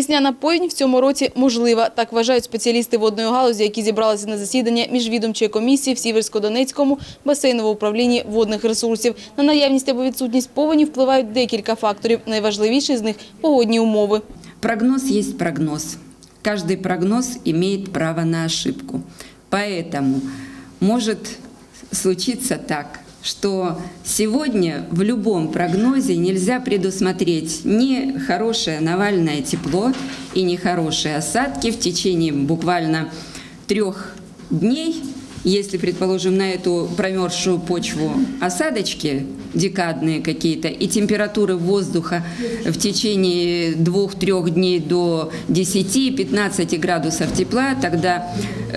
Весняна повінь в цьому році можлива. Так вважають спеціалісти водної галузі, які зібралися на засідання міжвідомчої комісії в Сіверсько-Донецькому басейновому управлінні водних ресурсів. На наявність або відсутність повені впливають декілька факторів. Найважливіший з них – погодні умови. Прогноз есть прогноз. Каждый прогноз имеет право на ошибку. Поэтому может случиться так, что сегодня в любом прогнозе нельзя предусмотреть ни хорошее навальное тепло и не хорошие осадки в течение буквально трех дней. Если, предположим, на эту промерзшую почву осадочки декадные какие-то и температуры воздуха в течение двух-трех дней до 10-15 градусов тепла, тогда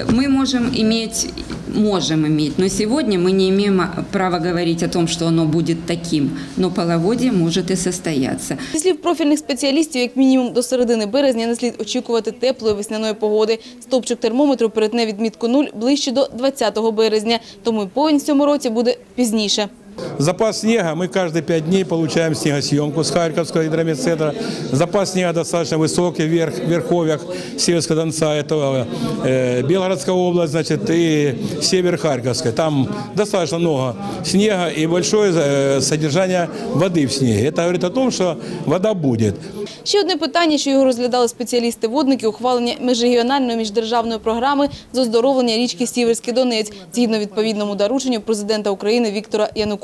мы можем иметь, можем иметь, но сегодня мы не имеем права говорить о том, что оно будет таким, но половодье может и состояться. Зі слів профільних спеціалістів, як мінімум до середини березня не слід очікувати теплої весняної погоди. Стопчик термометру перетне відмітку нуль ближче до 20 березня, тому і повінь в цьому році буде пізніше. Запас снега, мы каждые пять дней получаем снегосъемку с Харьковского гидрометцентра. Запас снега достаточно высокий вверх, в верховьях Северского Донца, это э, Белгородская область, значит, и север Харьковской. Там достаточно много снега и большое э, содержание воды в снеге. Это говорит о том, что вода будет. Ще одне питання, що його розглядали спеціалісти-водники – ухвалення міжрегіональної міждержавної програми з оздоровлення річки Сіверський Донець, згідно відповідному дорученню президента України Віктора Януковича.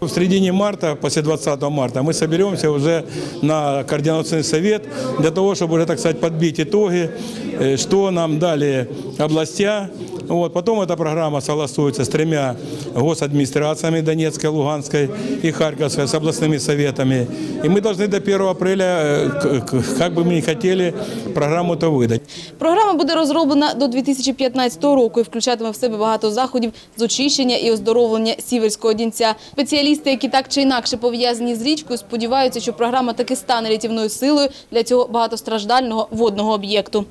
В середине марта, после 20 марта, мы соберемся уже на координационный совет для того, чтобы уже, так сказать, подбить итоги, э, что нам дали областя. Вот. Потом эта программа согласуется с тремя госадминистрациями Донецкой, Луганской и Харьковской, с областными советами. И мы должны до 1 апреля, э, к- к- как бы мы ни хотели, программу-то выдать. Програма буде розроблена до 2015 року і включатиме в себе багато заходів з очищення і оздоровлення Сіверського Дінця. Спеціалісти, які так чи інакше пов'язані з річкою, сподіваються, що програма таки стане рятівною силою для цього багатостраждального водного об'єкту.